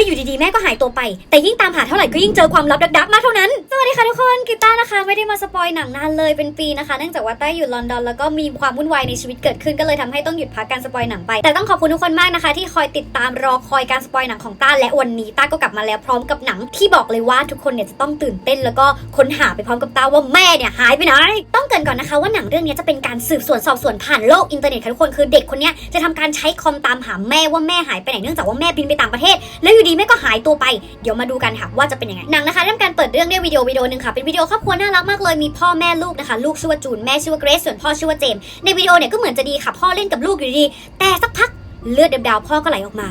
แล้วอยู่ดีๆ แม่ก็หายตัวไป แต่ยิ่งตามหาเท่าไหร่ก็ยิ่งเจอความลับดักๆมากเท่านั้น สวัสดีค่ะทุกคนกิต้านะคะ ไม่ได้มาสปอยหนังนานเลยเป็นปีนะคะ เนื่องจากว่าต้าอยู่ลอนดอนแล้วก็มีความวุ่นวายในชีวิตเกิดขึ้นก็เลยทำให้ต้องหยุดพักการสปอยหนังไป แต่ต้องขอบคุณทุกคนมากนะคะ ที่คอยติดตามรอคอยการสปอยหนังของต้าและวันนี้ต้าก็กลับมาแล้วพร้อมกับหนังที่บอกเลยว่าทุกคนเนี่ยจะต้องตื่นเต้น แล้วก็ค้นหาไปพร้อมกับต้าว่าแม่เนี่ยหายไปไหนต้องเกินก่อนนะคะว่าหนังเรื่องนี้จะเป็นการสืบสวนสอบสวนผ่านโลกอินเทอร์เน็ตค่ะทุกคนคือเด็กคนนี้จะทำการใช้คอมตามหาแม่ว่าแม่หายไปไหนเนื่องจากว่าแม่บินไปต่างประเทศแล้วอยู่ดีแม่ก็หายตัวไป เดี๋ยวมาดูกันค่ะว่าจะเป็นยังไง หนังนะคะเริ่มการเปิดเรื่องด้วยวิดีโอวิดีโอหนึ่งค่ะ เป็นวิดีโอครอบครัวน่ารักมากเลย มีพ่อแม่ลูกนะคะ ลูกชื่อว่าจูน แม่ชื่อว่าเกรซ ส่วนพ่อชื่อว่าเจมส์ในวิดีโอเนี่ยก็เหมือนจะดีค่ะ พ่อเล่นกับลูกอยู่ดี แต่สักพักเลือดดำๆพ่อก็ไหลออกมา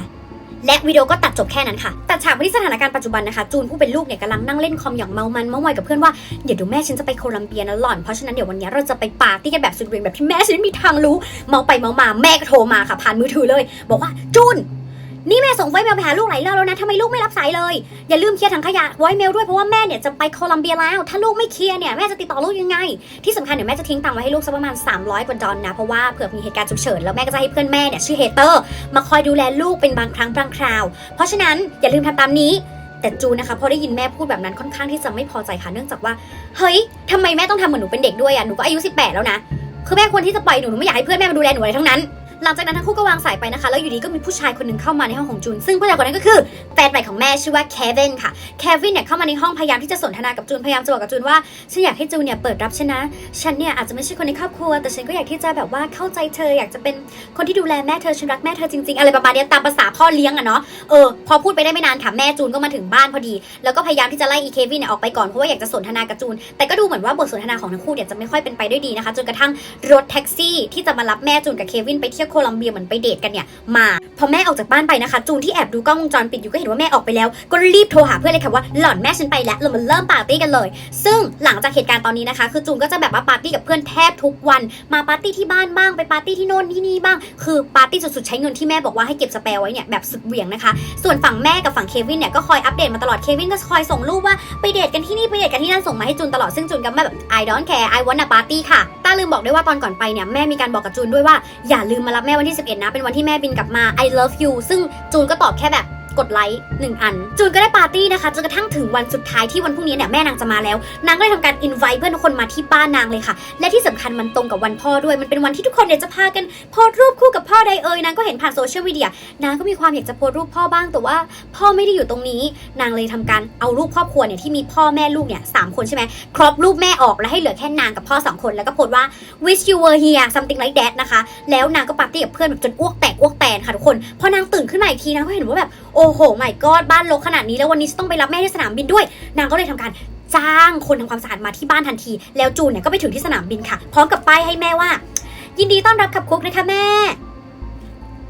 และวิดีโอก็ตัดจบแค่นั้นค่ะ ตัดฉากไปที่สถานการณ์ปัจจุบันนะคะ จูนผู้เป็นลูกเนี่ยกำลังนั่งเล่นคอมอย่างเมามันเมาไวกับเพื่อนว่า เดี๋ยวดี๋ยวแม่ฉันจะไปโคลัมเบียนะหล่อน เพราะฉะนั้นเดี๋ยววันนี้เราจะไปปาร์ตี้กันแบบสุดเวียงแบบที่แม่ฉันไม่มีทางรู้ เมาไปเมามาแม่ก็โทรมาค่ะผ่านมือถือเลย บอกว่าจูน นี่แม่ส่งไว้เมลไปหาลูกหลายรอบแล้วนะทำไมลูกไม่รับสายเลย อย่าลืมเคลียร์ถังขยะไว้เมลด้วยเพราะว่าแม่เนี่ยจะไปโคลัมเบียแล้ว ถ้าลูกไม่เคลียร์เนี่ยแม่จะติดต่อลูกยังไง ที่สำคัญเดี๋ยวแม่จะทิ้งตังค์ไว้ให้ลูกสักประมาณ 300กว่าดอลนะเพราะว่าเผื่อมีเหตุการณ์ฉุกเฉินแล้วแม่ก็จะให้เพื่อนแม่เนี่ยชื่อเฮเตอร์ มาคอยดูแลลูกเป็นบางครั้งบางคราว เพราะฉะนั้นอย่าลืมทำตามนี้แต่จูนนะคะพอได้ยินแม่พูดแบบนั้นค่อนข้างที่จะไม่พอใจค่ะเนื่องจากว่าเฮ้ยทำไมแม่ต้องทำเหมือนหนูเป็นเด็กด้วยอะหนูก็อายุ 18 แล้วนะคือแม่ควรที่จะปล่อยหนูหนูไม่อยากให้เพื่อนแม่มาดูแลหนูอะไรทั้งนั้น หลังจากนั้นทั้งคู่ก็วางสายไปนะคะ แล้วอยู่ดีก็มีผู้ชายคนหนึ่งเข้ามาในห้องของจูน ซึ่งผู้ชายคนนั้นก็คือแฟนใหม่ของแม่ชื่อว่าเควินค่ะเควินเนี่ยเข้ามาในห้องพยายามที่จะสนทนากับจูน พยายามจะบอกกับจูนว่า ฉันอยากให้จูนเนี่ยเปิดรับฉันนะ ฉันเนี่ยอาจจะไม่ใช่คนในครอบครัว แต่ฉันก็อยากที่จะแบบว่าเข้าใจเธอ อยากจะเป็นคนที่ดูแลแม่เธอ ฉันรักแม่เธอจริงๆ อะไรประมาณนี้ตามภาษาพ่อเลี้ยงอะเนาะ เออ พอพูดไปได้ไม่นานค่ะแม่จูนก็มาถึงบ้านพอดี แล้วก็พยายามที่จะไล่อีเควินเนี่ยออกไปก่อนเพราะว่าอยากจะสนทนากับจูน แต่ก็ดูเหมือนว่าบทสนทนาของทั้งคู่เนี่ยจะไม่ค่อยเป็นไปด้วยดีนะคะจนกระทั่งรถแท็กซี่ที่จะมารับแม่จูนกับเควินไปเที่ยวโคลัมเบียเหมือนไปเดทกันเนี่ยมาพอแม่ออกจากบ้านไปนะคะ จูนที่แอบดูกล้องวงจรปิดอยู่ก็เห็นว่าแม่ออกไปแล้ว ก็รีบโทรหาเพื่อนเลยค่ะว่าหล่อนแม่ฉันไปแล้วเรามาเริ่มปาร์ตี้กันเลย ซึ่งหลังจากเหตุการณ์ตอนนี้นะคะ คือจูนก็จะแบบว่าปาร์ตี้กับเพื่อนแทบทุกวัน มาปาร์ตี้ที่บ้านบ้างไปปาร์ตี้ที่โน่นที่นี่บ้าง คือปาร์ตี้สุดๆใช้เงินที่แม่บอกว่าให้เก็บสเปร์ไว้เนี่ยแบบสุดเหวี่ยงนะคะ ส่วนฝั่งแม่กับฝั่งเควินเนี่ยก็คอยอัปเดตมาตลอดเควินก็คอยส่งรูปว่าไปเดทกันที่นี่ไปเดทกันที่นั่นส่งมาให้จูนตลอดซึ่งจูนก็แบบ I don't care I want a party ค่ะต้าลืมบอกด้วยว่าตอนก่อนไปเนี่ยแม่มีการบอกกับจูนด้วยว่าอย่าลืมมารับแม่วันที่ 11 นะ เป็นวันที่แม่บินกลับมา I love you ซึ่งจูนก็ตอบแค่แบบ กดไลค์หนึ่งอัน จูนก็ได้ปาร์ตี้นะคะจนกระทั่งถึงวันสุดท้ายที่วันพรุ่งนี้เนี่ยแม่นางจะมาแล้ว นางก็เลยทำการอินไวเพื่อนทุกคนมาที่บ้านนางเลยค่ะ และที่สำคัญมันตรงกับวันพ่อด้วย มันเป็นวันที่ทุกคนเนี่ยจะพากันโพสรูปคู่กับพ่อใดเอ่ยนางก็เห็นผ่านโซเชียลมีเดียนางก็มีความอยากจะโพสรูปพ่อบ้างแต่ว่า พ่อไม่ได้อยู่ตรงนี้ นางเลยทำการเอารูปครอบครัวเนี่ยที่มีพ่อแม่ลูกเนี่ยสามคนใช่ไหมครอบรูปแม่ออกแล้วให้เหลือแค่นางกับพ่อสองคนแล้วก็โพสว่า wish you were here something like that นะคะแล้วนางก็ปาร์ตี้กับเพื่อนแบบจนอ้วกแตกอ้วกแตนค่ะทุกคนพอนางตื่นขึ้นมาอีกทีนางก็เห็นว่าแบบโอ้โหไม่กอดบ้านรกขนาดนี้แล้ววันนี้จะต้องไปรับแม่ที่สนามบินด้วย นางก็เลยทำการจ้างคนทำความสะอาดมาที่บ้านทันที แล้วจูนเนี่ยก็ไปถึงที่สนามบินค่ะ พร้อมกับป้ายให้แม่ว่า ยินดีต้อนรับขับคุกนะคะแม่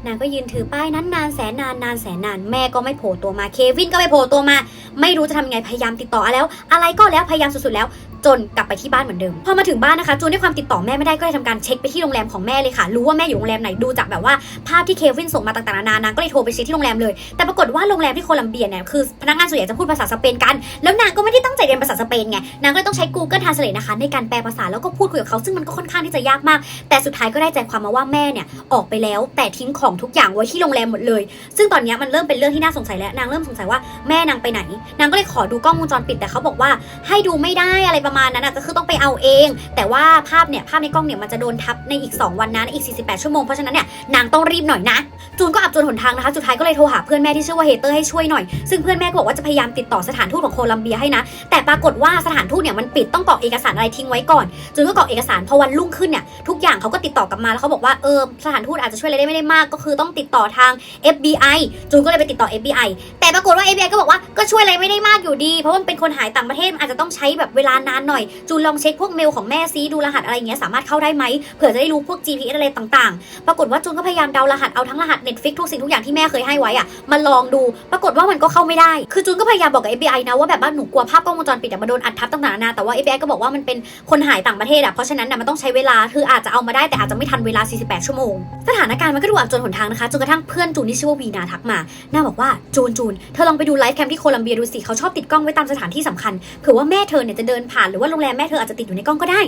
นางก็ยืนถือป้ายนั้นนานแสนนานนานแสนนานแม่ก็ไม่โผล่ตัวมาเควินก็ไม่โผล่ตัวมา ไม่รู้จะทำยังไงพยายามติดต่อแล้ว อะไรก็แล้วพยายามสุดๆแล้ว จนกลับไปที่บ้านเหมือนเดิม พอมาถึงบ้านนะคะจูนด้วยความติดต่อแม่ไม่ได้ก็เลยทำการเช็คไปที่โรงแรมของแม่เลยค่ะ รู้ว่าแม่อยู่โรงแรมไหนดูจากแบบว่าภาพที่เควินส่งมาต่างๆนานานางก็เลยโทรไปเช็คที่โรงแรมเลย แต่ปรากฏว่าโรงแรมที่โคลัมเบียเนี่ยคือพนักงานส่วนใหญ่จะพูดภาษาสเปนกัน แล้วนางก็ไม่ได้ตั้งใจเรียนภาษาสเปนไง นางก็เลยต้องใช้ Google Translate นะคะในการแปลภาษาแล้วก็พูดคุยกับเขาซึ่งมันก็ค่อนข้างที่จะยากมาก แต่สุดท้ายก็ได้ใจความมาว่าแม่เนี่ยออกไปแล้วแต่ทิ้งของทุกอย่างไว้ที่โรงแรมหมดเลย ซึ่งตอนเนี้ยมันเริ่มเป็นเรื่องที่น่าสงสัยแล้วนางเริ่มสงสัยว่าแม่นางไปไหน นางก็เลยขอดูกล้องวงจรปิดแต่เขาบอกว่าให้ดูไม่ได้อะไรประมาณนั้นนะก็คือต้องไปเอาเอง แต่ว่าภาพเนี่ยภาพในกล้องเนี่ยมันจะโดนทับในอีก 2 วันนะในอีก 48 ชั่วโมงเพราะฉะนั้นเนี่ยนางต้องรีบหน่อยนะ จูนก็อับจนหนทางนะคะสุดท้ายก็เลยโทรหาเพื่อนแม่ที่ชื่อว่าเฮเตอร์ให้ช่วยหน่อย ซึ่งเพื่อนแม่ก็บอกว่าจะพยายามติดต่อสถานทูตของโคลัมเบียให้นะ แต่ปรากฏว่าสถานทูตเนี่ยมันปิดต้องกรอกเอกสารอะไรทิ้งไว้ก่อนจูนก็กรอกเอกสารพอวันรุ่งขึ้นเนี่ยทุกอย่างเขาก็ติดต่อกลับมาแล้วเขาบอกว่าเออสถานทูตอาจจะช่วยอะไรได้ไม่ได้มาก ก็คือต้องติดต่อทาง FBI จูนก็เลยไปติดต่อ FBI แต่ปรากฏว่า FBI ก็บอกว่าก็ช่วยอะไรไม่ได้มากอยู่ดี เพราะว่ามันเป็นคนหายต่างประเทศอาจจะต้องใช้แบบเวลานานหน่อย จูนลองเช็คพวกเมลของแม่ซีดูรหัสอะไรเงี้ยสามารถเข้าได้ไหมเผื่อจะได้รู้พวก GPS อะไรต่างๆ ปรากฏว่าจูนก็พยายามเดารหัสเอาทั้งรหัส Netflix ทุกสิ่งทุกอย่างที่แม่เคยให้ไว้อะมาลองดู ปรากฏว่ามันก็เข้าไม่ได้ คือจูนก็พยายามบอกกับ FBI นะว่าแบบว่าหนูกลัวภาพกล้องวงจรปิดอะมาโดนอัดทับต่างๆนานาแต่ว่า FBI ก็บอกว่ามันเป็นคนหายต่างประเทศอะเพราะฉะนั้นนะมันต้องใช้เวลาคืออาจจะเอามาได้แต่อาจจะไม่ทันเวลา 48 ชั่วโมงสถานการณ์มันก็ดูอับจนหนทางนะคะจนกระทั่งเพื่อนจูนที่ชื่อว่าวีนาทักมาน่าบอกว่าจูนจูนเธอลองไปดูไลฟ์แคมที่โคลัมเบียดูสิเขาชอบติดกล้องไว้ตามสถานที่สำคัญเผื่อว่าแม่เธอเนี่ยจะเดินผ่านหรือว่าโรงแรมแม่เธออาจจะติดอยู่ในกล้องก็ได้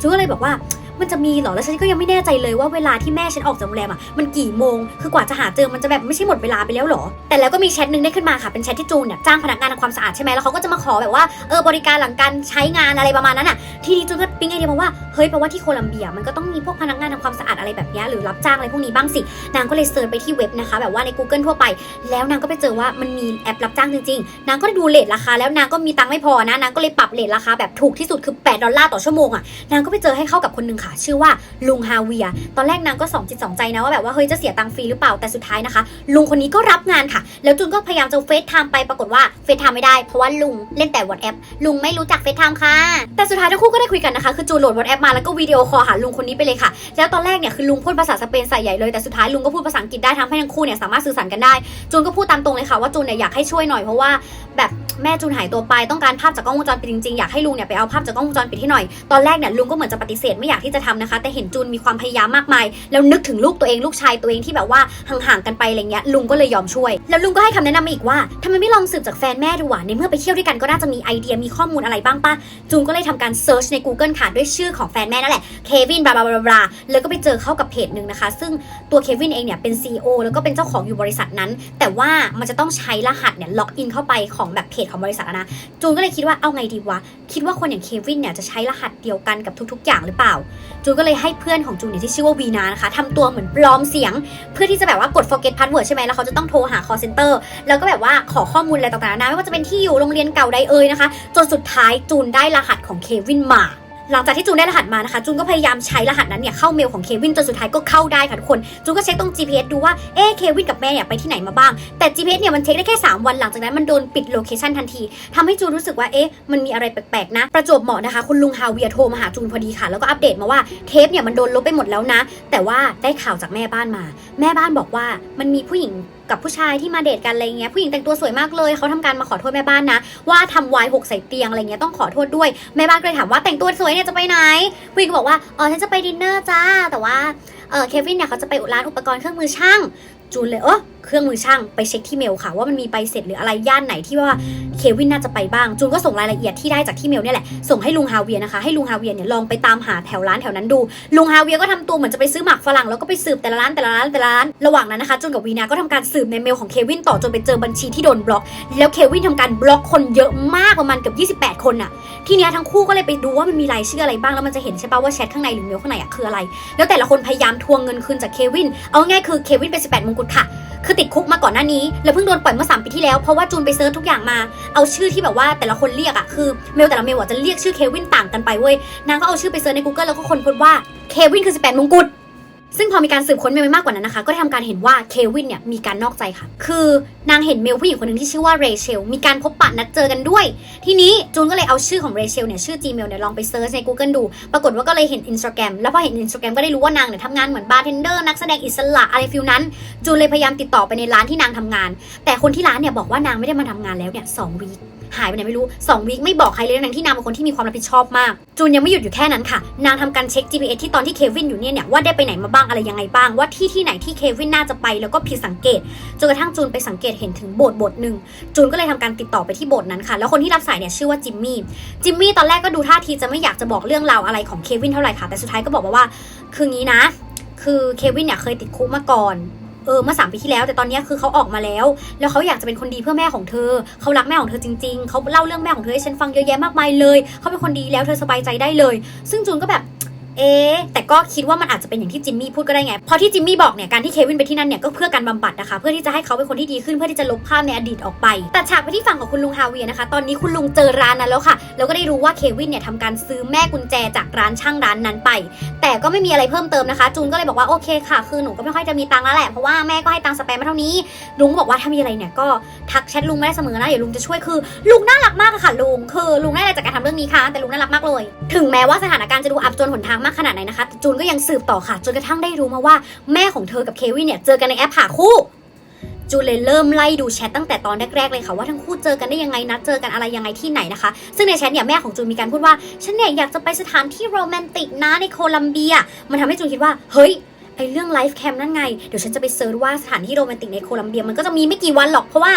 จูก็เลยบอกว่า มันจะมีเหรอ แล้วฉันก็ยังไม่แน่ใจเลยว่าเวลาที่แม่ฉันออกจากโรงแรมอะ มันกี่โมง คือกว่าจะหาเจอ มันจะแบบไม่ใช่หมดเวลาไปแล้วเหรอ แต่แล้วก็มีแชทหนึ่งได้ขึ้นมาค่ะ เป็นแชทที่จูนเนี่ยจ้างพนักงานทำความสะอาดใช่ไหมแล้วเขาก็จะมาขอแบบว่า เออบริการหลังการใช้งานอะไรประมาณนั้นอะ ทีนี้จูนก็ปิ๊งไอเดียมาว่า เฮ้ยแปลว่าที่โคลัมเบีย มันก็ต้องมีพวกพนักงานทำความสะอาดอะไรแบบนี้หรือรับจ้างอะไรพวกนี้บ้างสิ นางก็เลยเซิร์ชไปที่เว็บนะคะ แบบว่าใน Google ทั่วไป แล้วนางก็ไปเจอว่ามันมีแอปรับจ้างจริงๆ นางก็ดูเลทราคา แล้วนางก็มีตังค์ไม่พอนะ นางก็เลยปรับเลทราคาแบบถูกที่สุดคือ 8 ดอลลาร์ต่อชั่วโมงอะ นางก็ไปเจอให้เข้ากับคนหนึ่งค่ะชื่อว่าลุงฮาเวีย ตอนแรกนางก็สองจิตสองใจนะว่าแบบว่าเฮ้ยจะเสียตังค์ฟรีหรือเปล่าแต่สุดท้ายนะคะ ลุงคนนี้ก็รับงานค่ะ แล้วจูนก็พยายามจะเฟซไทม์ไปปรากฏว่าเฟซไทม์ไม่ได้เพราะว่าลุงเล่นแต่วอทแอปลุงไม่รู้จักเฟซไทม์ค่ะ แต่สุดท้ายทั้งคู่ก็ได้คุยกันนะคะคือจูนโหลดวอทแอปมาแล้วก็วิดีโอคอลหาลุงคนนี้ไปเลยค่ะ แล้วตอนแรกเนี่ยคือลุงพูดภาษาสเปนใส่ใหญ่เลยแต่สุดท้ายลุงก็พูดภาษาอังกฤษได้ทำให้ทั้งคู่เนี่ยสามารถสื่อสารกันได้จูนก็พูดตามตรงเลยค่ะว่าจูนเนี่ยอยากให้ช่วยหน่อยเพราะว่าแบบ แม่จูนหายตัวไปต้องการภาพจากกล้องวงจรปิดจริงๆอยากให้ลุงเนี่ยไปเอาภาพจากกล้องวงจรปิดให้หน่อยตอนแรกเนี่ยลุงก็เหมือนจะปฏิเสธไม่อยากที่จะทำนะคะ แต่เห็นจูนมีความพยายามมากมาย แล้วนึกถึงลูกตัวเองลูกชายตัวเองที่แบบว่าห่างๆกันไปอะไรเงี้ยลุงก็เลยยอมช่วย แล้วลุงก็ให้คำแนะนำมาอีกว่าทำไมไม่ลองสืบจากแฟนแม่ดูวะในเมื่อไปเที่ยวด้วยกันก็น่าจะมีไอเดียมีข้อมูลอะไรบ้างปะจูนก็เลยทำการเซิร์ชใน Google ค่ะด้วยชื่อของแฟนแม่นั่นแหละเควินบลาบลาบลาบลาแล้วก็ไปเจอเข้ากับเพจหนึ่งนะคะ ซึ่งตัวเควินเองเนี่ยเป็น CEO แล้วก็เป็นเจ้าของอยู่บริษัทนั้น แต่ว่ามันจะต้องใช้รหัสเนี่ยล็อกอินเข้าไปของแบบเพจของบริษัทนะ จูนก็เลยคิดว่าเอาไงดีวะ คิดว่าคนอย่างเควินเนี่ยจะใช้รหัสเดียวกันกับทุกๆ อย่างหรือเปล่า จูนก็เลยให้เพื่อนของจูนเนี่ยที่ชื่อว่าวีนานะคะทำตัวเหมือนปลอมเสียง เพื่อที่จะแบบว่ากด forget password ใช่ไหมแล้วเขาจะต้องโทรหา call center แล้วก็แบบว่าขอข้อมูลอะไรต่างๆนะไม่ว่าจะเป็นที่อยู่โรงเรียนเก่าใดเอ่ยนะคะ จนสุดท้ายจูนได้รหัสของเควินมา หลังจากที่จูนได้รหัสมานะคะจูนก็พยายามใช้รหัสนั้นเนี่ยเข้าเมลของเควินจนสุดท้ายก็เข้าได้ค่ะทุกคนจูนก็เช็คตรง GPS ดูว่าเอ๊เควินกับแม่เนี่ยไปที่ไหนมาบ้าง แต่ GPS เนี่ยมันเช็คได้แค่ 3 วันหลังจากนั้นมันโดนปิดโลเคชันทันทีทำให้จูนรู้สึกว่าเอ๊ะมันมีอะไรแปลกๆนะ ประจวบเหมาะนะคะ คุณลุงฮาเวียโทรมาหาจูนพอดีค่ะ แล้วก็อัปเดตมาว่าเทปเนี่ยมันโดนลบไปหมดแล้วนะ แต่ว่าได้ข่าวจากแม่บ้านมา แม่บ้านบอกว่ามันมีผู้หญิง กับผู้ชายที่มาเดทกันอะไรเงี้ยผู้หญิงแต่งตัวสวยมากเลยเขาทำการมาขอโทษแม่บ้านนะ ว่าทำวายหกใส่เตียงอะไรเงี้ยต้องขอโทษด้วยแม่บ้านก็เลยถามว่าแต่งตัวสวยเนี่ยจะไปไหนผู้หญิงก็บอกว่าอ๋อฉันจะไปดินเนอร์จ้าแต่ว่าเออเควินเนี่ยเขาจะไปร้านอุปกรณ์เครื่องมือช่าง จูนเลยเออเครื่องมือช่างไปเช็คที่เมลค่ะ ว่ามันมีใบเสร็จหรืออะไรย่านไหนที่ว่าเควินน่าจะไปบ้าง จูนก็ส่งรายละเอียดที่ได้จากที่เมลเนี่ยแหละส่งให้ลุงฮาเวียนะคะให้ลุงฮาเวียเนี่ยลองไปตามหาแถวร้านแถวนั้นดู ลุงฮาเวียก็ทำตัวเหมือนจะไปซื้อหมากฝรั่งแล้วก็ไปสืบแต่ละร้านแต่ละร้านแต่ละร้านระหว่างนั้นนะคะจูนกับวีนาก็ทำการสืบในเมลของเควินต่อจนไปเจอบัญชีที่โดนบล็อก แล้วเควินทำการบล็อกคนเยอะมากประมาณเกือบ28 คนน่ะทีเนี้ยทั้งคู่ก็เลยไปดูว่ามันมีรายชื่ออะไรบ้างแล้วมันจะเห็นใช่ปะว่าแชทข้างในหรือเมลข้างในอะคืออะไร แล้วแต่ละคนพยายามทวงเงินคืนจากเควินเอาง่ายๆคือเควินเป็น18มงกุฎค่ะ คือติดคุกมาก่อนหน้านี้ แล้วเพิ่งโดนปล่อยเมื่อ 3 ปีที่แล้ว เพราะว่าจูนไปเซิร์ชทุกอย่างมา เอาชื่อที่แบบว่าแต่ละคนเรียกอะคือเมลแต่ละเมลอะจะเรียกชื่อเควินต่างกันไปเว้ย นางก็เอาชื่อไปเซิร์ชใน Google แล้วก็คนพบว่าเควินคือ18มงกุฎ ซึ่งพอมีการสืบค้นเมลไปมากกว่านั้นนะคะ ก็ได้ทำการเห็นว่าเควินเนี่ยมีการนอกใจค่ะ คือนางเห็นเมลผู้หญิงคนหนึ่งที่ชื่อว่าเรเชล มีการพบปะนัดเจอกันด้วย ทีนี้จูนก็เลยเอาชื่อของเรเชลเนี่ยชื่อ Gmail เนี่ยลองไปเซิร์ชใน Google ดู ปรากฏว่าก็เลยเห็น Instagram แล้วพอเห็น Instagram ก็ได้รู้ว่านางเนี่ยทำงานเหมือนบาร์เทนเดอร์นักแสดงอิสระอะไรฟิลนั้น จูนเลยพยายามติดต่อไปในร้านที่นางทำงาน แต่คนที่ร้านเนี่ยบอกว่านางไม่ได้มาทำงานแล้วเนี่ยสองวีค หายไปไหนไม่รู้ 2 วีคไม่บอกใครเลยทั้งที่นางเป็นคนที่มีความรับผิดชอบมาก จูนยังไม่หยุดอยู่แค่นั้นค่ะ นางทำการเช็ค GPS ที่ตอนที่เควินอยู่เนี่ยเนี่ยว่าได้ไปไหนมาบ้างอะไรยังไงบ้าง ว่าที่ที่ไหนที่เควินน่าจะไปแล้วก็ผิดสังเกตจนกระทั่งจูนไปสังเกตเห็นถึงโบสถ์โบสถ์หนึ่งจูนก็เลยทำการติดต่อไปที่โบสถ์นั้นค่ะ แล้วคนที่รับสายเนี่ยชื่อว่าจิมมี่จิมมี่ตอนแรกก็ดูท่าทีจะไม่อยากจะบอกเรื่องราวอะไรของเควินเท่าไหร่ค่ะแต่สุดท้ายก็บอกมาว่า คืองี้นะ คือเควินเนี่ยเคยติดคุกมาก่อน เออเมื่อสามปีที่แล้ว แต่ตอนนี้คือเขาออกมาแล้ว แล้วเขาอยากจะเป็นคนดีเพื่อแม่ของเธอ เขารักแม่ของเธอจริง ๆ เขาเล่าเรื่องแม่ของเธอให้ฉันฟังเยอะแยะมากมายเลย เขาเป็นคนดีแล้วเธอสบายใจได้เลย ซึ่งจูนก็แบบ เอ๊แต่ก็คิดว่ามันอาจจะเป็นอย่างที่จิมมี่พูดก็ได้ไง เพราะที่จิมมี่บอกเนี่ยการที่เควินไปที่นั่นเนี่ยก็เพื่อการบำบัดนะคะ เพื่อที่จะให้เขาเป็นคนที่ดีขึ้นเพื่อที่จะลบภาพในอดีตออกไป แต่ฉากไปที่ฝั่งของคุณลุงฮาเวียนะคะ ตอนนี้คุณลุงเจอร้านนั้นแล้วค่ะ แล้วก็ได้รู้ว่าเควินเนี่ยทำการซื้อแม่กุญแจจากร้านช่างร้านนั้นไป แต่ก็ไม่มีอะไรเพิ่มเติมนะคะ จูนก็เลยบอกว่าโอเคค่ะ คือหนูก็ไม่ค่อยจะมีตังค์แล้วแหละ เพราะว่าแม่ก็ให้ตังค์สแปมมาเท่านี้ ลุงก็บอกว่าถ้ามีอะไรเนี่ยก็ทักแชทลุงได้เสมอนะเดี๋ยวลุงจะช่วยคือลุงน่ารักมากค่ะลุงคือลุงได้อะไรจากการทำเรื่องนี้คะแต่ลุงน่ารักมากเลย ถึงแม้ว่าสถานการณ์จะดูอับจนหนทางมากขนาดไหนนะคะจูนก็ยังสืบต่อค่ะ จนกระทั่งได้รู้มาว่าแม่ของเธอกับเควินเนี่ยเจอกันในแอปหาคู่จูนเลยเริ่มไล่ดูแชทตั้งแต่ตอนแรกๆเลยค่ะว่าทั้งคู่เจอกันได้ยังไงนัดเจอกันอะไรยังไงที่ไหนนะคะ ซึ่งในแชทเนี่ยแม่ของจูนมีการพูดว่าฉันเนี่ยอยากจะไปสถานที่โรแมนติกนะในโคลัมเบีย มันทำให้จูนคิดว่า เฮ้ยไอเรื่องไลฟ์แคมนั่นไง เดี๋ยวฉันจะไปเซิร์ชว่าสถานที่โรแมนติกในโคลัมเบียมันก็จะมีไม่กี่วันหรอกเพราะว่า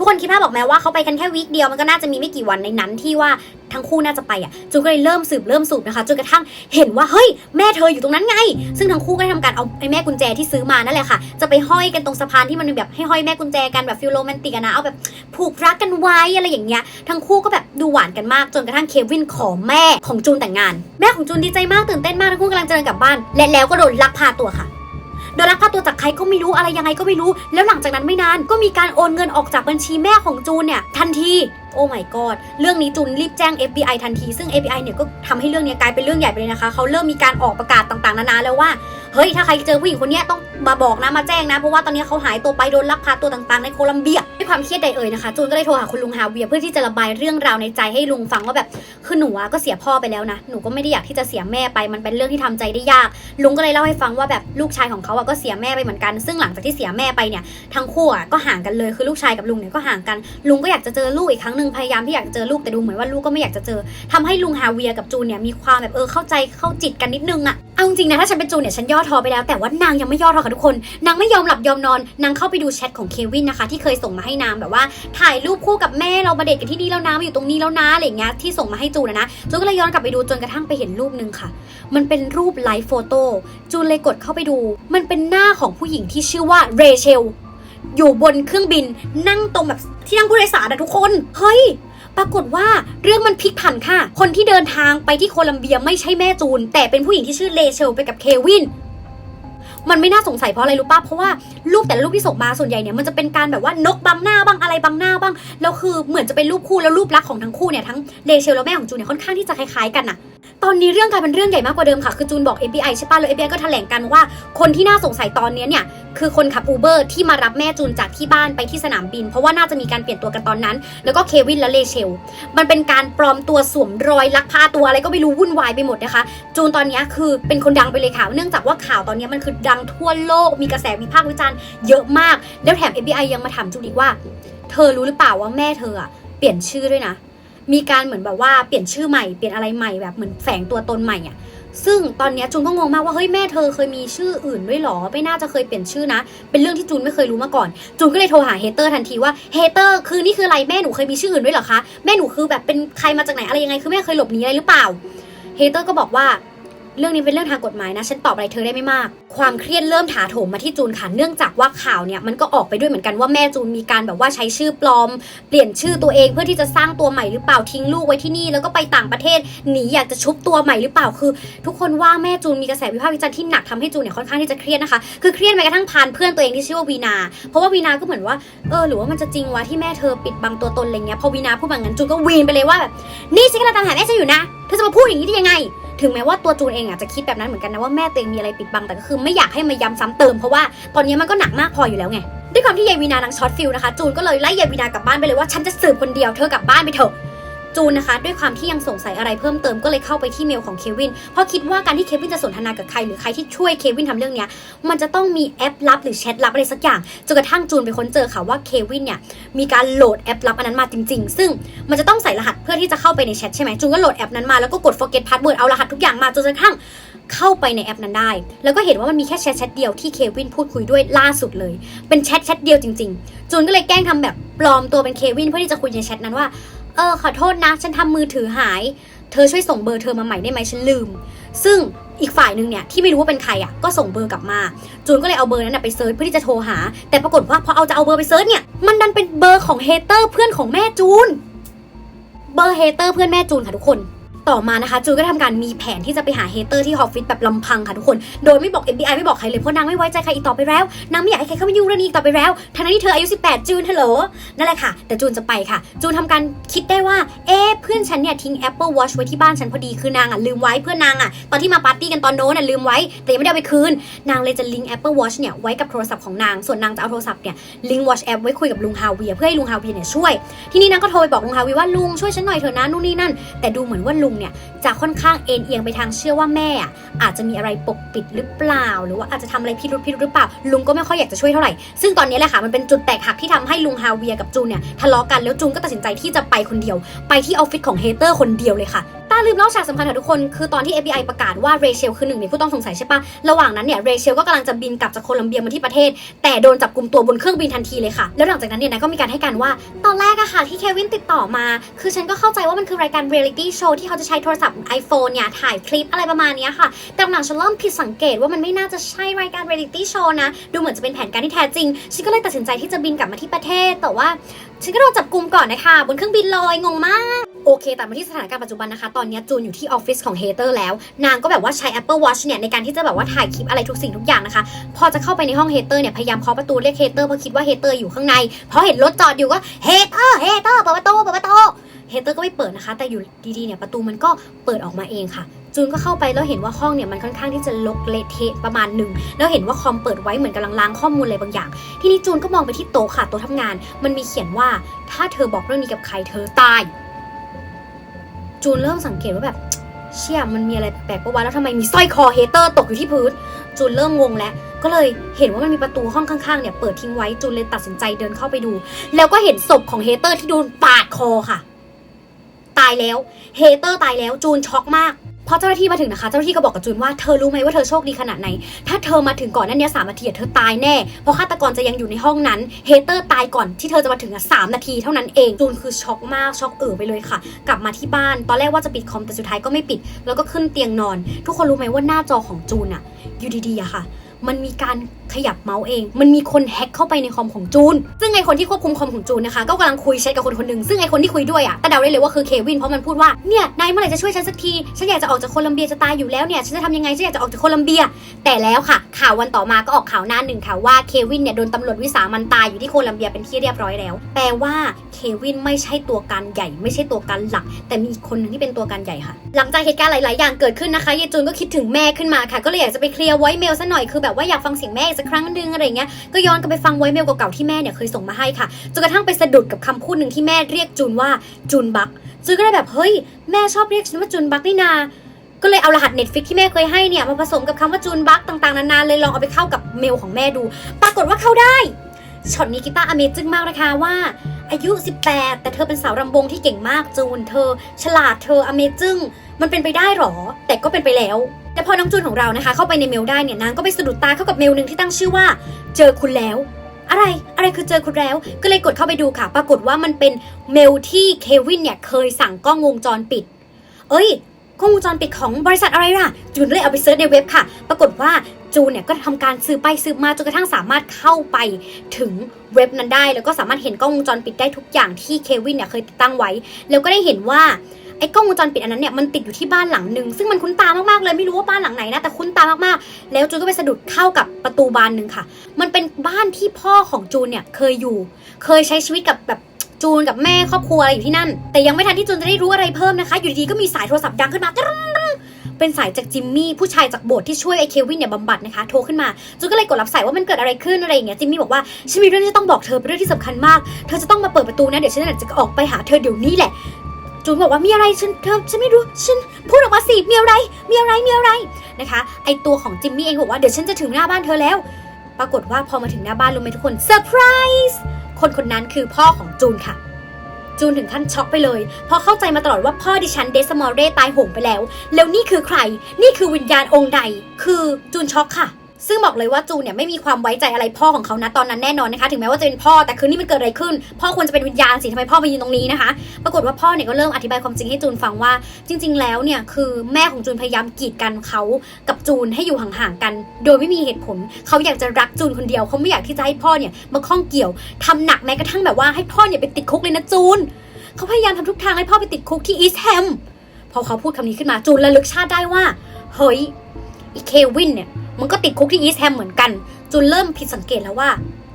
ทุกคนคิดภาพบอกไหมว่าเขาไปกันแค่วีคเดียวมันก็น่าจะมีไม่กี่วันในนั้นที่ว่าทั้งคู่น่าจะไปอะจูนก็เลยเริ่มสืบเริ่มสูบนะคะจนกระทั่งเห็นว่าเฮ้ยแม่เธออยู่ตรงนั้นไง ซึ่งทั้งคู่ก็ได้ทำการเอาไอ้แม่กุญแจที่ซื้อมานั่นแหละค่ะ จะไปห้อยกันตรงสะพานที่มันมีแบบให้ห้อยแม่กุญแจกันแบบฟิลโรแมนติกอะนะเอาแบบผูกรักกันไว้อะไรอย่างเงี้ยทั้งคู่ก็แบบดูหวานกันมากจนกระทั่งเควินขอแม่ของจูนแต่งงาน แม่ของจูนดีใจมากตื่นเต้นมากทั้งคู่กำลังจะเดินกลับบ้าน และแล้วก็โดนลักพาตัวค่ะโดนลักพาตัวจากใครก็ไม่รู้อะไรยังไงก็ไม่รู้ แล้วหลังจากนั้นไม่นานก็มีการโอนเงินออกจากบัญชีแม่ของจูนเนี่ยทันทีโอ้ my god เรื่องนี้จูนรีบแจ้ง FBI ทันที ซึ่ง FBI เนี่ยก็ทำให้เรื่องนี้กลายเป็นเรื่องใหญ่ไปเลยนะคะ เขาเริ่มมีการออกประกาศต่างๆ นานาแล้วว่า เฮ้ย ถ้าใครเจอผู้หญิงคนนี้ต้องมาบอกนะ มาแจ้งนะ เพราะว่าตอนนี้เขาหายตัวไปโดนลักพาตัวต่างๆ ในโคลัมเบีย ด้วยความเครียดใดเอ่ยนะคะ จูนก็เลยโทรหาคุณลุงฮาเวียเพื่อที่จะระบายเรื่องราวในใจให้ลุงฟังว่าแบบ คือหนูอะก็เสียพ่อไปแล้วนะ หนูก็ไม่ได้อยากที่จะเสียแม่ไป มันเป็นเรื่องที่ทำใจได้ยาก ลุงก็เลยเล่าให้ฟังว่าแบบลูกชายของเขาอะก็เสียแม่ไปเหมือนกัน ซึ่งหลังจากที่เสียแม่ไปเนี่ย ทั้งคู่ก็ห่างกันเลย คือลูกชายกับลุงเนี่ยก็ห่างกัน ลุงก็อยากจะเจอลูกอีกครั้งหนึ่งพยายามที่อยากเจอลูกแต่ดูเหมือนว่าลูกก็ไม่อยากจะเจอทำให้ลุงฮาเวียกับจูนเนี่ยมีความแบบเออเข้าใจเข้าจิตกันนิดนึงอะเอาจริงนะถ้าฉันเป็นจูนเนี่ยฉันย่อทอไปแล้วแต่ว่านางยังไม่ย่อทอค่ะทุกคน นางไม่ยอมหลับยอมนอน นางเข้าไปดูแชทของเควินนะคะ ที่เคยส่งมาให้นางแบบว่า ถ่ายรูปคู่กับแม่เรามาเดทกันที่นี่แล้วนะมาอยู่ตรงนี้แล้วนะอะไรเงี้ยที่ส่งมาให้จูนนะจูนก็เลยย้อนกลับไปดูจนกระทั่งไปเห็นรูปหนึ่งค่ะ มันเป็นรูปไลฟ์โฟโต้จูนเลยกดเข้าไปดู มันเป็นหน้าของผู้หญิงที่ชื่อว่าเรเชล อยู่บนเครื่องบินนั่งตรงแบบที่นั่งผู้โดยสารอะทุกคน เฮ้ย ปรากฏว่าเรื่องมันพลิกผันค่ะ คนที่เดินทางไปที่โคลัมเบียไม่ใช่แม่จูน แต่เป็นผู้หญิงที่ชื่อเลเชลไปกับเควินมันไม่น่าสงสัยเพราะอะไรรู้ป่ะ เพราะว่ารูปแต่ละรูปที่ส่งมาส่วนใหญ่เนี่ยมันจะเป็นการแบบว่านกบังหน้าบ้างอะไรบังหน้าบ้าง แล้วคือเหมือนจะเป็นรูปคู่แล้วรูปลักษณ์ของทั้งคู่เนี่ยทั้งเลเชลแล้วแม่ของจูนเนี่ยค่อนข้างที่จะคล้ายๆกันน่ะ ตอนนี้เรื่องกลายเป็นเรื่องใหญ่มากกว่าเดิมค่ะ คือจูนบอก FBI ใช่ป่ะแล้ว FBI ก็แถลงกันว่าคนที่น่าสงสัยตอนนี้เนี่ย คือคนขับอูเบอร์ที่มารับแม่จูนจากที่บ้านไปที่สนามบิน เพราะว่าน่าจะมีการเปลี่ยนตัวกันตอนนั้น แล้วก็เควินและเลเชล มันเป็นการปลอมตัวสวมรอยลักพาตัวอะไรก็ไม่รู้วุ่นวายไปหมดนะคะ จูนตอนนี้คือเป็นคนดังไปเลยค่ะ เนื่องจากว่าข่าวตอนนี้มันคือดังทั่วโลก มีกระแสวิพากษ์วิจารณ์เยอะมาก แล้วแถม FBI ยังมาถามจูนอีกว่า เธอรู้หรือเปล่าว่าแม่เธออะเปลี่ยนชื่อด้วยนะ มีการเหมือนแบบว่าเปลี่ยนชื่อใหม่เปลี่ยนอะไรใหม่แบบเหมือนแฝงตัวตนใหม่อะซึ่งตอนนี้จูนก็งงมากว่าเฮ้ยแม่เธอเคยมีชื่ออื่นด้วยหรอไม่น่าจะเคยเปลี่ยนชื่อนะ เป็นเรื่องที่จูนไม่เคยรู้มาก่อน จูนก็เลยโทรหาเฮเตอร์ทันทีว่าเฮเตอร์คือนี่คืออะไรแม่หนูเคยมีชื่ออื่นด้วยหรอคะแม่หนูคือแบบเป็นใครมาจากไหนอะไรยังไงคือแม่เคยหลบหนีอะไรหรือเปล่าเฮเตอร์ก็บอกว่า เรื่องนี้เป็นเรื่องทางกฎหมายนะ ฉันตอบอะไรเธอได้ไม่มาก ความเครียดเริ่มถาโถมมาที่จูนค่ะ เนื่องจากว่าข่าวเนี่ยมันก็ออกไปด้วยเหมือนกันว่าแม่จูนมีการแบบว่าใช้ชื่อปลอม เปลี่ยนชื่อตัวเองเพื่อที่จะสร้างตัวใหม่หรือเปล่าทิ้งลูกไว้ที่นี่ แล้วก็ไปต่างประเทศหนีอยากจะชุบตัวใหม่หรือเปล่าคือ ทุกคนว่าแม่จูนมีกระแสวิพากษ์วิจารณ์ที่หนักทำให้จูนเนี่ยค่อนข้างที่จะเครียดนะคะ คือเครียดแม้กระทั่งพานเพื่อนตัวเองที่ชื่อว่าวีนา เพราะว่าวีนาก็เหมือนว่าเออหรือว่ามันจะจริงวะที่แม่เธอปิดบังตัวตนอะไรเงี้ยพอวีนาพูดแบบนั้นจูนก็วีนไปเลยว่าแบบนี่ฉันกำลังตามหาแม่ฉันอยู่นะ เธอจะมาพูดอย่างนี้ได้ยังไง ถึงแม้ว่าตัวจูนเองอาจจะคิดแบบนั้นเหมือนกันนะว่าแม่ตัวเองมีอะไรปิดบังแต่ก็คือไม่อยากให้มาย้ำซ้ำเติมเพราะว่าตอนนี้มันก็หนักมากพออยู่แล้วไงด้วยความที่ยายวีนานางช็อตฟิลนะคะจูนก็เลยไล่ยายวีนา กลับบ้านไปเลยว่าฉันจะสืบคนเดียวเธอกลับบ้านไปเถอะ จูนนะคะด้วยความที่ยังสงสัยอะไรเพิ่มเติมก็เลยเข้าไปที่เมลของเควินเพราะคิดว่าการที่เควินจะสนทนากับใครหรือใครที่ช่วยเควินทำเรื่องเนี้ยมันจะต้องมีแอปลับหรือแชทลับอะไรสักอย่างจนกระทั่งจูนไปค้นเจอค่ะว่าเควินเนี่ยมีการโหลดแอปลับอันนั้นมาจริง ๆ ซึ่งมันจะต้องใส่รหัสเพื่อที่จะเข้าไปในแชทใช่ไหมจูนก็โหลดแอปนั้นมาแล้วก็กด forget password เอารหัสทุกอย่างมาจนกระทั่งเข้าไปในแอปนั้นได้ แล้วก็เห็นว่ามันมีแค่แชทแชทเดียวที่เควินพูดคุยด้วยล่าสุดเลย เป็นแชทแชทเดียวจริง ๆ จูนก็เลยแกล้งทำแบบปลอมตัวเป็นเควินเพื่อที่จะคุยในแชทนั้นว่า ออขอโทษนะ ฉันทำมือถือหาย เธอช่วยส่งเบอร์เธอมาใหม่ได้ไหมฉันลืม ซึ่งอีกฝ่ายหนึ่งเนี่ยที่ไม่รู้ว่าเป็นใครอะก็ส่งเบอร์กลับมา จูนก็เลยเอาเบอร์นั้นไปเซิร์ชเพื่อที่จะโทรหา แต่ปรากฏว่าพอเอาจะเอาเบอร์ไปเซิร์ชเนี่ยมันดันเป็นเบอร์ของเฮเตอร์เพื่อนของแม่จูน เบอร์เฮเตอร์เพื่อนแม่จูนค่ะทุกคน ต่อมานะคะจูนก็ทำการมีแผนที่จะไปหาเฮเตอร์ที่ฮอฟฟิศแบบลำพังค่ะทุกคน โดยไม่บอก FBI ไม่บอกใครเลยเพราะนางไม่ไว้ใจใครอีกต่อไปแล้ว นางไม่อยากให้ใครเข้ามายุ่งเรื่องนี้อีกต่อไปแล้ว ทั้งที่เธออายุ 18 จูนฮัลโหลนั่นแหละค่ะ แต่จูนจะไปค่ะ จูนทำการคิดได้ว่า เอ๊เพื่อนฉันเนี่ยทิ้ง Apple Watch ไว้ที่บ้านฉันพอดีคือนางอะลืมไว้เพื่อนนางอะตอนที่มาปาร์ตี้กันตอนโน้นอะลืมไว้ แต่ยังไม่ได้ไปคืน นางเลยจะลิงก์ Apple Watch เนี่ยไว้กับโทรศัพท์ของนาง ส่วนนางจะเอาโทรศัพท์เนี่ยลิงก์ Watch App ไว้คุยกับลุงฮาเวียเพื่อให้ลุงฮาเวียเนี่ยช่วย ทีนี้นางก็โทรไปบอกลุงฮาเวียว่าลุงช่วยฉันหน่อยเถอะนะนู่นนี่นั่น แต่ดูเหมือนว่าลุงเนี่ยจะค่อนข้างเอ็นเอียงไปทางเชื่อว่าแม่อาจจะมีอะไรปกปิดหรือเปล่า หรือว่าอาจจะทำอะไรพิรุธพิรุธหรือเปล่า ลุงก็ไม่ค่อยอยากจะช่วยเท่าไหร่ ซึ่งตอนนี้แหละค่ะมันเป็นจุดแตกหักที่ทำให้ลุงฮาเวียกับจูนเนี่ยทะเลาะกันแล้วจูนก็ตัดสินใจที่จะไปคนเดียว ไปที่ออฟฟิศของเฮเตอร์คนเดียวเลยค่ะ ลืมเล่าฉากสำคัญค่ะทุกคนคือตอนที่ FBI ประกาศว่าเรเชลคือหนึ่งในผู้ต้องสงสัยใช่ปะระหว่างนั้นเนี่ยเรเชลก็กำลังจะบินกลับจากโคลัมเบียมาที่ประเทศ แต่โดนจับกลุ่มตัวบนเครื่องบินทันทีเลยค่ะ แล้วหลังจากนั้นเนี่ยนะก็มีการให้การว่า ตอนแรกอะค่ะที่เควินติดต่อมา คือฉันก็เข้าใจว่ามันคือรายการเรียลิตี้โชว์ที่เขาจะใช้โทรศัพท์ iPhone เนี่ยถ่ายคลิปอะไรประมาณนี้ค่ะ แต่หลังฉันเริ่มผิดสังเกตว่ามันไม่น่าจะใช่รายการเรียลิตี้โชว์นะดูเหมือนจะเป็นแผนการที่แท้จริงฉันก็เลยตัดสินใจที่จะบินกลับมาที่ประเทศ แต่ว่าฉันก็โดนจับกลุ่มก่อนนะคะบนเครื่องบินเลยงงมากโอเคแต่มาที่สถานการณ์ปัจจุบันนะคะตอนนี้จูนอยู่ที่ออฟฟิศของเฮเตอร์แล้ว นางก็แบบว่าใช้ Apple Watch เนี่ยในการที่จะแบบว่าถ่ายคลิปอะไรทุกสิ่งทุกอย่างนะคะ พอจะเข้าไปในห้องเฮเตอร์เนี่ยพยายามเคาะประตูเรียกเฮเตอร์เพราะคิดว่าเฮเตอร์อยู่ข้างในเพราะเห็นรถจอดอยู่ก็เฮเตอร์เฮเตอร์เปิดประตูเปิดประตูเฮเตอร์ก็ไม่เปิดนะคะ แต่อยู่ดีๆเนี่ยประตูมันก็เปิดออกมาเองค่ะ จูนก็เข้าไปแล้วเห็นว่าห้องเนี่ยมันค่อนข้างที่จะลกเละเทะประมาณหนึ่งแล้วเห็นว่าคอมเปิดไว้เหมือนกำลังล้างข้อมูลอะไรบางอย่าง ทีนี้จูนก็มองไปที่โต๊ะค่ะโต๊ะทำงาน มันมีเขียนว่าถ้าเธอบอกเรื่องนี้กับใครเธอตาย จูนเริ่มสังเกตว่าแบบเชี่ยมันมีอะไรแปลกประวัติแล้วทำไมมีสร้อยคอเฮเตอร์ตกอยู่ที่พื้น จูนเริ่มงงแล้ว ก็เลยเห็นว่ามันมีประตูห้องข้างๆเนี่ยเปิดทิ้งไว้จูนเลยตัดสินใจเดินเข้าไปดู แล้วก็เห็นศพของเฮเตอร์ที่โดนปาดคอค่ะ ตายแล้วเฮเตอร์ตายแล้วจูนช็อกมาก พอเจ้าหน้าที่มาถึงนะคะ เจ้าหน้าที่ก็บอกกับจูนว่าเธอรู้ไหมว่าเธอโชคดีขนาดไหน ถ้าเธอมาถึงก่อนนั้นเนี้ยสามนาทีเธอตายแน่ เพราะฆาตกรจะยังอยู่ในห้องนั้น เฮเตอร์ตายก่อนที่เธอจะมาถึงอะสามนาทีเท่านั้นเอง จูนคือช็อกมาก ช็อกเอ๋อไปเลยค่ะ กลับมาที่บ้าน ตอนแรกว่าจะปิดคอมแต่สุดท้ายก็ไม่ปิด แล้วก็ขึ้นเตียงนอน ทุกคนรู้ไหมว่าหน้าจอของจูนอะอยู่ดีๆอะค่ะ มันมีการขยับเมาส์เอง มันมีคนแฮ็กเข้าไปในคอมของจูน ซึ่งไอคนที่ควบคุมคอมของจูนนะคะ ก็กำลังคุยแชทกับคนคนหนึ่ง ซึ่งไอคนที่คุยด้วยอะแต่เดาได้เลยว่าคือเควิน เพราะมันพูดว่า เนี่ย นายเมื่อไหร่จะช่วยฉันสักที ฉันอยากจะออกจากโคลัมเบียจะตายอยู่แล้วเนี่ย ฉันจะทำยังไง ฉันอยากจะออกจากโคลัมเบีย แต่แล้วค่ะ ข่าววันต่อมาก็ออกข่าวหน้าหนึ่งค่ะว่าเควินเนี่ยโดนตำรวจวิสามันตายอยู่ที่โคลัมเบียเป็นที่เรียบร้อยแล้ว แปลว่าเควินไม่ใช่ตัวการใหญ่ ไม่ใช่ตัวการหลัก แต่มีอีกคนนึงที่เป็นตัวการใหญ่ค่ะ หลังจากเหตุการณ์หลาย ๆ อย่างเกิดขึ้นนะคะยายจูนก็คิดถึงแม่ขึ้นมาค่ะ ก็เลยอยากจะไปเคลียร์ไวเมลซะหน่อยคือแบบว่าอยากฟังเสียงแม่อีกสักครั้งนึงอะไรเงี้ยก็ย้อนกลับไปฟังไวเมลเก่าๆที่แม่เนี่ยเคยส่งมาให้ค่ะจนกระทั่งไปสะดุดกับคำพูดหนึ่งที่แม่เรียกจูนว่าจูนบักจูนก็เลยแบบเฮ้ยแม่ชอบเรียกฉันว่าจูนบักนี่นาก็เลยเอารหัส Netflix ที่แม่เคยให้เนี่ยมาผสมกับคำว่าจูนบักต่างๆนานาเลยลองเอาไปเข้ากับเมลของแม่ดู ปรากฏว่าเข้าได้ช็อตนี้กีตาร์อเมจึงมากนะคะว่า อายุ 18 แต่เธอเป็นสาวรำวงที่เก่งมากจูน เธอ ฉลาดเธออเมจึงมันเป็นไปได้หรอ แต่ก็เป็นไปแล้ว แต่พอน้องจูนของเรานะคะ เข้าไปในเมลได้เนี่ยนางก็ไปสะดุดตาเข้ากับเมลหนึ่งที่ตั้งชื่อว่า เจอคุณแล้ว อะไรอะไรคือเจอคุณแล้ว ก็เลยกดเข้าไปดูค่ะ ปรากฏว่ามันเป็นเมลที่เควินเนี่ยเคยสั่งกล้องวงจรปิด เอ้ยกล้องวงจรปิดของบริษัทอะไรล่ะ จูนเลยเอาไปเซิร์ชในเว็บค่ะ ปรากฏว่าจูนเนี่ยก็ทำการสืบไปสืบมาจนกระทั่งสามารถเข้าไปถึงเว็บนั้นได้ แล้วก็สามารถเห็นกล้องวงจรปิดได้ทุกอย่างที่เควินเนี่ยเคยติดตั้งไว้ แล้วก็ได้เห็นว่า ไอ้กล้องวงจรปิดอันนั้นเนี่ยมันติดอยู่ที่บ้านหลังหนึ่งซึ่งมันคุ้นตามากๆเลยไม่รู้ว่าบ้านหลังไหนนะแต่คุ้นตามากๆ แล้วจูนก็ไปสะดุดเข้ากับประตูบานหนึ่งค่ะ มันเป็นบ้านที่พ่อของจูนเนี่ยเคยอยู่ เคยใช้ชีวิตกับแบบจูนกับแม่ครอบครัวอะไรอยู่ที่นั่น แต่ยังไม่ทันที่จูนจะได้รู้อะไรเพิ่มนะคะ อยู่ดีๆก็มีสายโทรศัพท์ดังขึ้นมาเป็นสายจากจิมมี่ผู้ชายจากโบสถ์ที่ช่วยไอ้เควินเนี่ยบำบัดนะคะโทรขึ้นมาจูนก็เลยกดรับสายว่ามันเกิดอะไรขึ้นอะไรอย่างเงี้ยจิมมี่บอกว่าฉันมีเรื่องที่ต้องบอกเธอเป็นเรื่องที่สำคัญมาก เธอจะต้องมาเปิดประตูนะเดี๋ยวฉันจะออกไปหาเธอเดี๋ยวนี้แหละ จูนบอกว่ามีอะไรฉันเธอฉันไม่รู้ฉันพูดออกมาสิมีอะไรมีอะไรมีอะไรนะคะ ไอตัวของจิมมี่เองบอกว่าเดี๋ยวฉันจะถึงหน้าบ้านเธอแล้ว ปรากฏว่าพอมาถึงหน้าบ้านรู้ไหมทุกคนเซอร์ไพรส์คนคนนั้นคือพ่อของจูนค่ะ จูนถึงขั้นช็อกไปเลย เพราะเข้าใจมาตลอดว่าพ่อดิฉันเดซมอร์เร่ตายโหงไปแล้ว แล้วนี่คือใคร นี่คือวิญญาณองค์ใด คือจูนช็อกค่ะ ซึ่งบอกเลยว่าจูเนี่ยไม่มีความไว้ใจอะไรพ่อของเขานะตอนนั้นแน่นอนนะคะ ถึงแม้ว่าจะเป็นพ่อแต่คือนี่มันเกิดอะไรขึ้น พ่อควรจะเป็นวิญญาณสิทำไมพ่อมายืนตรงนี้นะคะ ปรากฏว่าพ่อเนี่ยก็เริ่มอธิบายความจริงให้จูนฟังว่า จริง ๆ แล้วเนี่ยคือแม่ของจูนพยายามกีดกันเขากับจูนให้อยู่ห่างๆกัน โดยไม่มีเหตุผล เขาอยากจะรักจูนคนเดียวเขาไม่อยากที่จะให้พ่อเนี่ยมาข้องเกี่ยวทำหนักแม้กระทั่งแบบว่าให้พ่อเนี่ยไปติดคุกเลยนะจูนเขาพยายามทำทุกทางให้พ่อไปติดคุกที่อีสแฮมพอเขาพูดคำนี้ขึ้นมาจูนระลึกชาติได้ว่าเฮ้ยอีเควินเนี่ย มันก็ติดคุกที่อีสแฮมเหมือนกันจูนเริ่มผิดสังเกตแล้วว่า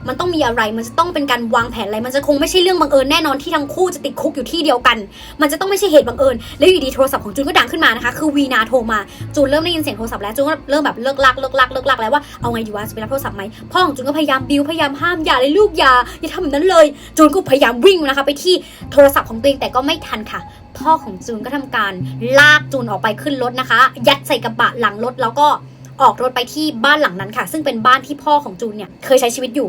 มันต้องมีอะไร มันจะต้องเป็นการวางแผนอะไร มันจะคงไม่ใช่เรื่องบังเอิญแน่นอนที่ทั้งคู่จะติดคุกอยู่ที่เดียวกัน มันจะต้องไม่ใช่เหตุบังเอิญ แล้วอยู่ดีโทรศัพท์ของจูนก็ดังขึ้นมานะคะ คือวีนาโทรมาจูนเริ่มได้ยินเสียงโทรศัพท์แล้วจูนก็เริ่มแบบเลิกลักเลิกลักเลิกลักแล้วว่า เอาไงดีวะ จะไปรับโทรศัพท์ไหมพ่อของจูนก็พยายามบิวพยายามห้ามอย่าเลยลูกอย่าอย่าทำแบบนั้นเลยจูนก็พยายามวิ่งนะคะ ไปที่โทรศัพท์ของตัวเองแต่ก็ไม่ทันค่ะพ่อของจูนก็ทำการลากจูนออกไปขึ้นรถนะคะ ยัดใส่กระบะหลังรถแล้วก็ ออกรถไปที่บ้านหลังนั้นค่ะ ซึ่งเป็นบ้านที่พ่อของจูนเนี่ยเคยใช้ชีวิตอยู่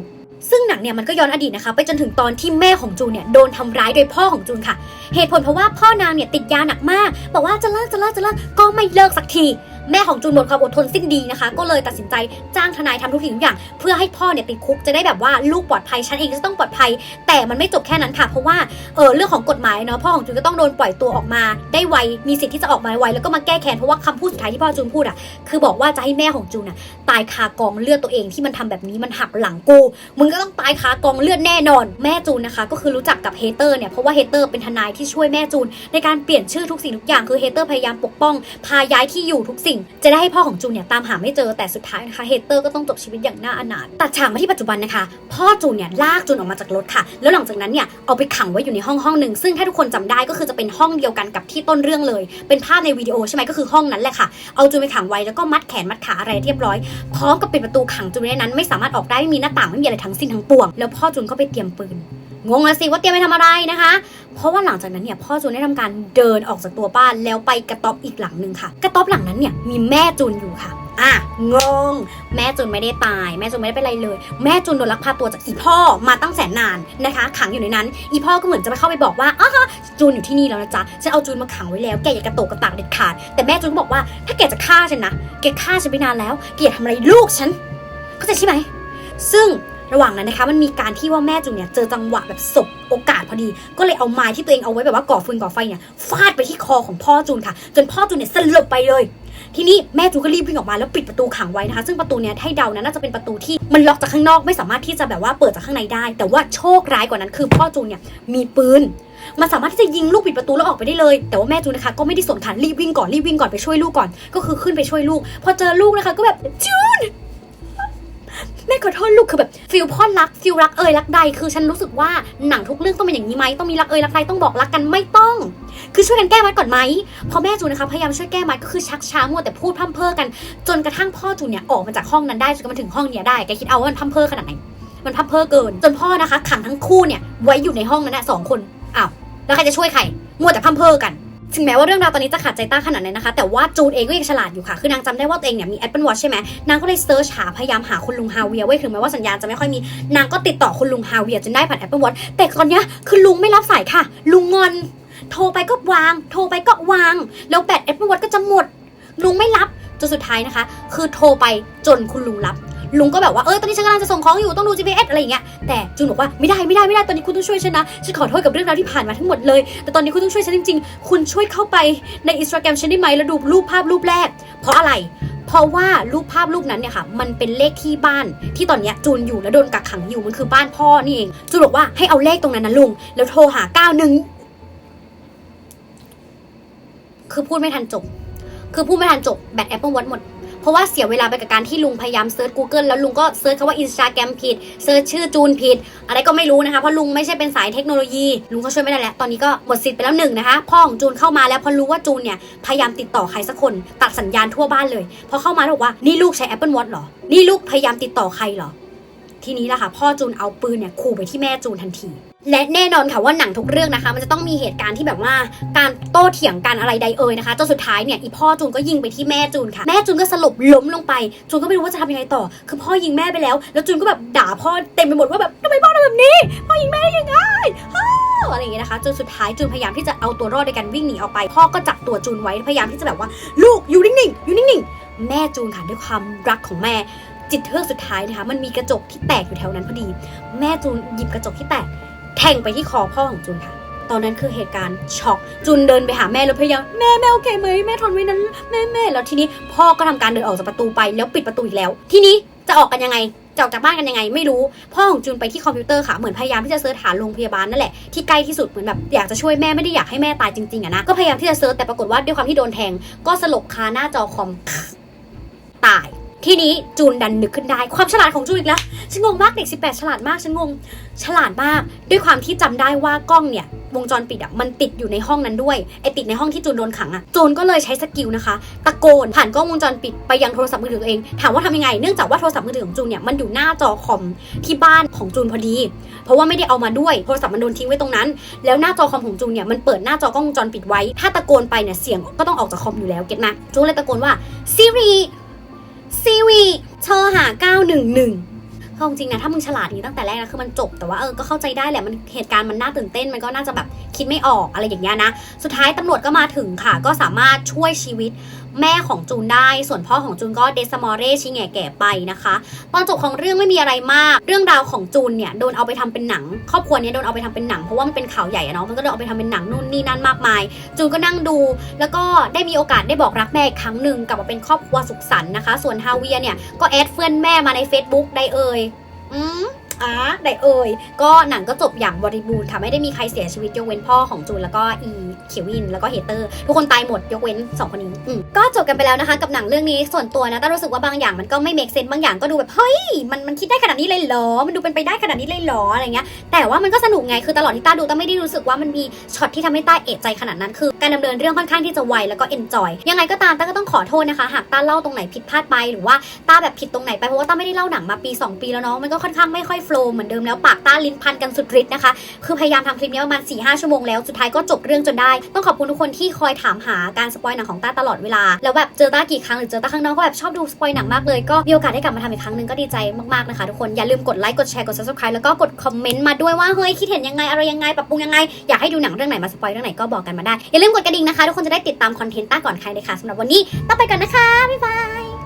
ซึ่งหนังเนี่ยมันก็ย้อนอดีตนะคะ ไปจนถึงตอนที่แม่ของจูนเนี่ยโดนทำร้ายโดยพ่อของจูนค่ะ เหตุผลเพราะว่าพ่อนางเนี่ยติดยาหนักมาก บอกว่าจะเลิกจะเลิกจะเลิกก็ไม่เลิกสักทีแม่ของจูนหมดความอดทนสิ้นดีนะคะ ก็เลยตัดสินใจจ้างทนายทำทุกสิ่งทุกอย่าง เพื่อให้พ่อเนี่ยติดคุกจะได้แบบว่าลูกปลอดภัยฉันเองก็จะต้องปลอดภัย แต่มันไม่จบแค่นั้นค่ะเพราะว่าเออเรื่องของกฎหมายเนาะพ่อของจูนก็ต้องโดนปล่อยตัวออกมา ได้ไวมีสิทธิ์ที่จะออกมาไวแล้วก็มาแก้แค้นเพราะว่าคำพูดสุดท้ายที่พ่อจูนพูดอะคือบอกว่าจะให้แม่ของจูนอะตายคากองเลือดตัวเองที่มันทำแบบนี้มันหักหลังกูมึงก็ต้องตายคากองเลือดแน่นอน แม่จูนนะคะ ก็คือรู้จักกับเฮเตอร์เนี่ยเพราะว่าเฮเตอร์เป็นทนายที่ช่วยแม่จูน ในการเปลี่ยนชื่อทุกสิ่งทุกอย่างคือเฮเตอร์พยายามปกป้อง พาย้ายที่อยู่ทุกสิ่ง จะได้ให้พ่อของจูนเนี่ยตามหาไม่เจอแต่สุดท้ายนะคะเฮเตอร์ก็ต้องจบชีวิตอย่างน่าอนาถตัดฉากมาที่ปัจจุบันนะคะ พ่อจูนเนี่ยลากจูนออกมาจากรถค่ะ แล้วหลังจากนั้นเนี่ยเอาไปขังไว้อยู่ในห้องห้องหนึ่งซึ่งถ้าทุกคนจำได้ก็คือจะเป็นห้องเดียวกันกับที่ต้นเรื่องเลย เป็นภาพในวิดีโอใช่ไหมก็คือห้องนั้นแหละค่ะเอาจูนไปขังไว้แล้วก็มัดแขนมัดขาอะไรเรียบร้อยพร้อมกับปิดประตูขังจูนในนั้นไม่สามารถออกได้ไม่มีหน้าต่างไม่มีอะไรทั้งสิ้นทั้งปวง แล้วพ่อจูนก็ไปเตรียมปืน งงแล้วสิว่าเตรียมไปทำอะไรนะคะ เพราะว่าหลังจากนั้นเนี่ยพ่อจูนได้ทำการเดินออกจากตัวบ้านแล้วไปกระต๊อบอีกหลังหนึ่งค่ะ กระต๊อบหลังนั้นเนี่ยมีแม่จูนอยู่ค่ะอะงง แม่จูนไม่ได้ตาย แม่จูนไม่ได้เป็นอะไรเลย แม่จูนโดนลักพาตัวจากอีพ่อมาตั้งแสนนานนะคะ ขังอยู่ในนั้น อีพ่อก็เหมือนจะไปเข้าไปบอกว่าอ๋อจูนอยู่ที่นี่แล้วนะจ๊ะฉันเอาจูนมาขังไว้แล้วแกอย่ากระโตกกระตากเด็ดขาด แต่แม่จูนบอกว่าถ้าแกจะฆ่าฉันนะแกฆ่าฉันไปนานแล้วแกอย่าทำอะไรลูกฉันเข้าใจใช่ไหมซึ่ง ระหว่างนั้นนะคะมันมีการที่ว่าแม่จูนเนี่ยเจอจังหวะแบบสบโอกาสพอดี ก็เลยเอาไม้ที่ตัวเองเอาไว้แบบว่าก่อฟืนก่อไฟเนี่ยฟาดไปที่คอของพ่อจูนค่ะ จนพ่อจูนเนี่ยสลบไปเลย ทีนี้แม่จูนก็รีบวิ่งออกมาแล้วปิดประตูขังไว้นะคะ ซึ่งประตูเนี่ยให้เดานะน่าจะเป็นประตูที่มันล็อกจากข้างนอกไม่สามารถที่จะแบบว่าเปิดจากข้างในได้ แต่ว่าโชคร้ายกว่านั้นคือพ่อจูนเนี่ยมีปืนมันสามารถที่จะยิงลูกปิดประตูแล้วออกไปได้เลย แต่ว่าแม่จูนนะคะก็ไม่ได้สนค่ะรีบวิ่งก่อนรีบวิ่งก่อนไปช่วยลูกก่อน ก็คือขึ้นไปช่วยลูก พอเจอลูกนะคะก็แบบจูน แม่ขอโทษลูกคือแบบฟิลพ่อรักฟิลรักเอ่ยรักใดคือฉันรู้สึกว่าหนังทุกเรื่องต้องเป็นอย่างนี้ไหมต้องมีรักเอ่ยรักใดต้องบอกรักกันไม่ต้อง คือช่วยกันแก้มัดก่อนไหมพอแม่จูนนะคะพยายามช่วยแก้มัดก็คือชักช้ามัวแต่พูดพร่ำเพ้อกัน จนกระทั่งพ่อจูนเนี่ยออกมาจากห้องนั้นได้จนมาถึงห้องเนี้ยได้แกคิดเอาว่ามันพร่ำเพ้อขนาดไหนมันพร่ำเพ้อเกิน จนพ่อนะคะ ขังทั้งคู่เนี่ยไว้อยู่ในห้องนั้นนะสองคนอ้าวแล้วใครจะช่วยใครมัวแต่พร่ำเพ้อกัน ถึงแม้ว่าเรื่องราวตอนนี้จะขาดใจต้าขนาดนั้นนะคะ แต่ว่าจูนเองก็ยังฉลาดอยู่ค่ะ คือนางจำได้ว่าตัวเองเนี่ยมี Apple Watch ใช่ไหมนางก็เลยเซิร์ชหาพยายามหาคุณลุงฮาเวียไว้ถึงแม้ว่าสัญญาณจะไม่ค่อยมี นางก็ติดต่อคุณลุงฮาเวียจนได้ผ่าน Apple Watch แต่ตอนเนี้ยคือลุงไม่รับสายค่ะ ลุงงอน โทรไปก็วาง โทรไปก็วาง แล้วแบต Apple Watch ก็จะหมด ลุงไม่รับจนสุดท้ายนะคะ คือโทรไปจนคุณลุงรับ ลุงก็แบบว่าเออตอนนี้ฉันกำลังจะส่งของอยู่ต้องดู GPS อะไรอย่างเงี้ยแต่จูนบอกว่าไม่ได้ไม่ได้ไม่ได้ตอนนี้คุณต้องช่วยฉันนะฉันขอโทษกับเรื่องราวที่ผ่านมาทั้งหมดเลย แต่ตอนนี้คุณต้องช่วยฉันจริงๆ คุณช่วยเข้าไปในอินสตาแกรมฉันได้ไหมแล้วดูรูปภาพรูปแรก เพราะอะไรเพราะว่ารูปภาพรูปนั้นเนี่ยค่ะ มันเป็นเลขที่บ้านที่ตอนเนี้ยจูนอยู่แล้วโดนกักขังอยู่มันคือบ้านพ่อนี่เองจูนบอกว่าให้เอาเลขตรงนั้นนะลุง แล้วโทรหา91คือพูดไม่ทันจบ คือพูดไม่ทันจบแบต Apple Watch หมด ราะว่าเสียเวลาไปกับการที่ลุงพยายามเซิร์ช Google แล้วลุงก็เซิร์ชคำว่า Instagram ผิดเซิร์ชชื่อจูนผิด อะไรก็ไม่รู้นะคะเพราะลุงไม่ใช่เป็นสายเทคโนโลยีลุงก็ช่วยไม่ได้แล้ว ตอนนี้ก็หมดสิทธิ์ไปแล้วหนึ่งนะคะพ่อของจูนเข้ามาแล้วพอรู้ว่าจูนเนี่ยพยายามติดต่อใครสักคน ตัดสัญญาณทั่วบ้านเลยพอเข้ามาแล้วบอกว่านี่ลูกใช้ Apple Watch เหรอ นี่ลูกพยายามติดต่อใครเหรอทีนี้ละค่ะพ่อจูนเอาปืนเนี่ยขู่ไปที่แม่จูนทันที และแน่นอนค่ะว่าหนังทุกเรื่องนะคะ มันจะต้องมีเหตุการณ์ที่แบบว่าการโต้เถียงกันอะไรใดเอ่ยนะคะจนสุดท้ายเนี่ยอีพ่อจูนก็ยิงไปที่แม่จูนค่ะ แม่จูนก็สลบล้มลงไป จูนก็ไม่รู้ว่าจะทำยังไงต่อ คือพ่อยิงแม่ไปแล้ว แล้วจูนก็แบบด่าพ่อเต็มไปหมดว่าแบบทำไมพ่อทำแบบนี้พ่อยิงแม่ได้ยังไงอะไรอย่างเงี้ยนะคะจนสุดท้ายจูนพยายามที่จะเอาตัวรอดในการวิ่งหนีออกไป พ่อก็จับตัวจูนไว้พยายามที่จะแบบว่า ลูกอยู่นิ่งๆอยู่นิ่งๆแม่จูนค่ะด้วยความรักของแม่ จิตเทือกสุดท้ายนะคะมันมีกระจกที่แตกอยู่แถวนั้นพอดี แม่จูนหยิบกระจกที่แตก แทงไปที่คอพ่อของจูนค่ะ ตอนนั้นคือเหตุการณ์ช็อกจูนเดินไปหาแม่แล้วพยายามแม่แม่โอเคไหมแม่ทนไว้นั้นแม่แม่แล้วทีนี้พ่อก็ทำการเดินออกจากประตูไปแล้วปิดประตูอีกแล้ว ทีนี้จะออกกันยังไงจะออกจากบ้านกันยังไงไม่รู้ พ่อของจูนไปที่คอมพิวเตอร์ค่ะ เหมือนพยายามที่จะเซิร์ชหาโรงพยาบาลนั่นแหละ ที่ใกล้ที่สุดเหมือนแบบอยากจะช่วยแม่ไม่ได้อยากให้แม่ตายจริงๆอะนะ ก็พยายามที่จะเซิร์ชแต่ปรากฏว่าด้วยความที่โดนแทง ก็สลบคาหน้าจอคอมตาย ทีนี้จูนดันนึกขึ้นได้ ความฉลาดของจูนอีกแล้ว ฉันงงมากเด็ก 18 ฉลาดมาก ฉันงง ฉลาดมาก ด้วยความที่จำได้ว่ากล้องเนี่ยวงจรปิดอะมันติดอยู่ในห้องนั้นด้วยไอติดในห้องที่จูนโดนขังอะจูนก็เลยใช้สกิลนะคะ ตะโกนผ่านกล้องวงจรปิดไปยังโทรศัพท์มือถือตัวเองถามว่าทำยังไงเนื่องจากว่าโทรศัพท์มือถือของจูนเนี่ยมันอยู่หน้าจอคอมที่บ้านของจูนพอดี เพราะว่าไม่ได้เอามาด้วยโทรศัพท์มันโดนทิ้งไว้ตรงนั้น แล้วหน้าจอคอมของจูนเนี่ยมันเปิดหน้าจอกล้องวงจรปิดไว้ ถ้าตะโกนไปเนี่ยเสียงก็ต้องออกจากคอมอยู่แล้วเก็ตไหมจูนเลยตะโกนว่า Siri ซีวีโทรหา 911เพราจริงนะ ถ้ามึงฉลาดนี้ตั้งแต่แรกนะคือมันจบ แต่ว่าเออก็เข้าใจได้แหละมันเหตุการณ์มันน่าตื่นเต้นมันก็น่าจะแบบคิดไม่ออกอะไรอย่างเงี้ยนะ สุดท้ายตำรวจก็มาถึงค่ะ ก็สามารถช่วยชีวิต แม่ของจูนได้ ส่วนพ่อของจูนก็เดซมอเรชิแง่แก่ไปนะคะ ตอนจบของเรื่องไม่มีอะไรมาก เรื่องราวของจูนเนี่ยโดนเอาไปทำเป็นหนัง ครอบครัวเนี้ยโดนเอาไปทำเป็นหนังเพราะว่ามันเป็นข่าวใหญ่อะเนาะมันก็โดนเอาไปทำเป็นหนังนู่นนี่นั่นมากมาย จูนก็นั่งดู แล้วก็ได้มีโอกาสได้บอกรักแม่อีกครั้งหนึ่งกลับมาเป็นครอบครัวสุขสันต์นะคะ ส่วนฮาเวียเนี่ยก็แอดเพื่อนแม่มาใน Facebook ได้เอ่ยอืม อะได้เอ่ย ก็หนังก็จบอย่างบริบูรณ์ค่ะ ไม่ได้มีใครเสียชีวิตยกเว้นพ่อของจูนแล้วก็อีเควิน แล้วก็เฮเตอร์ ทุกคนตายหมดยกเว้นสองคนนี้อืมก็จบกันไปแล้วนะคะ กับหนังเรื่องนี้ส่วนตัวนะต้ารู้สึกว่าบางอย่างมันก็ไม่เมกเซนบางอย่างก็ดูแบบเฮ้ยมันมันคิดได้ขนาดนี้เลยเหรอ มันดูเป็นไปได้ขนาดนี้เลยเหรออะไรเงี้ยแต่ว่ามันก็สนุกไงคือตลอดที่ต้าดูต้าไม่ได้รู้สึกว่ามันมีช็อตที่ทำให้ต้าเอะใจขนาดนั้นคือ การดำเนินเรื่องค่อนข้างที่จะไวแล้วก็เอนจอยยังไงก็ตามต้าก็ต้องขอโทษนะคะหากต้าเล่าตรงไหนผิดพลาดไปหรือว่าต้าแบบผิดตรงไหนไปเพราะว่าต้าไม่ได้เล่าหนังมาปี 2 ปีแล้วเนาะมันก็ค่อนข้างไม่ค่อยโฟล์เหมือนเดิมแล้วปากต้าลิ้นพันกันสุดฤทธิ์นะคะ คือพยายามทำคลิปนี้ประมาณ4ีหชั่วโมงแล้ว สุดท้ายก็จบเรื่องจนได้ ต้องขอบคุณทุกคนที่คอยถามหาการสปอยหนังของต้าตลอดเวลา แล้วแบบเจอต้ากี่ครั้งหรือเจอต้าข้างนอกก็แบบชอบดูสปอยหนังมากเลยก็มีโอกาสได้กลับมาทำอีกครั้งหนึ่งก็ดีใจมากๆนะคะทุกคนอย่าลืมกดไลค์กดแชร์กด subscribe แล้วก็กดคอมเมนต์มาด้วยว่าเฮ้ยคิดเห็นยังไงอะไรยังไงปรับปรุงยังไงอยากให้ดูหนังเรื่องไหนมาสปอยเรื่องไหนก็บอกกันมาได้อย่าลืมกดกระดิ่งนะคะทุกคนจะได้ติดตามคอนเทนต์ต้าก่อนใครเลยค่ะสำหรับวันนี้ต้องไปก่อนนะคะบ๊ายบาย